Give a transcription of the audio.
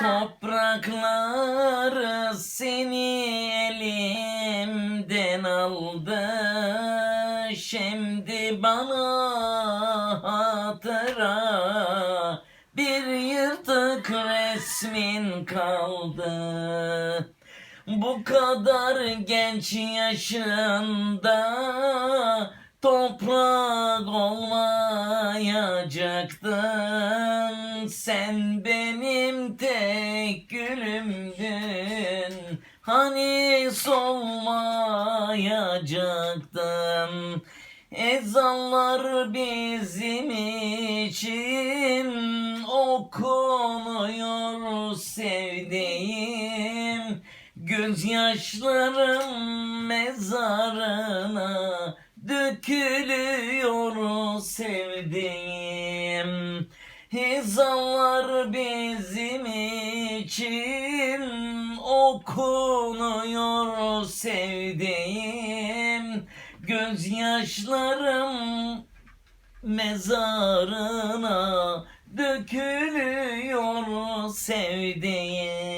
Topraklar seni elimden aldı. Şimdi bana hatıra Bir yırtık resmin kaldı. Bu kadar genç yaşında Toprak olmayacaktın. Sen benim tek gülümdün. Hani solmayacaktın? Ezanlar bizim için okunuyor sevdiğim. Gözyaşlarım mezarına dökülüyor sevdiğim Ezanlar bizim için okunuyor sevdiğim Gözyaşlarım mezarına dökülüyor sevdiğim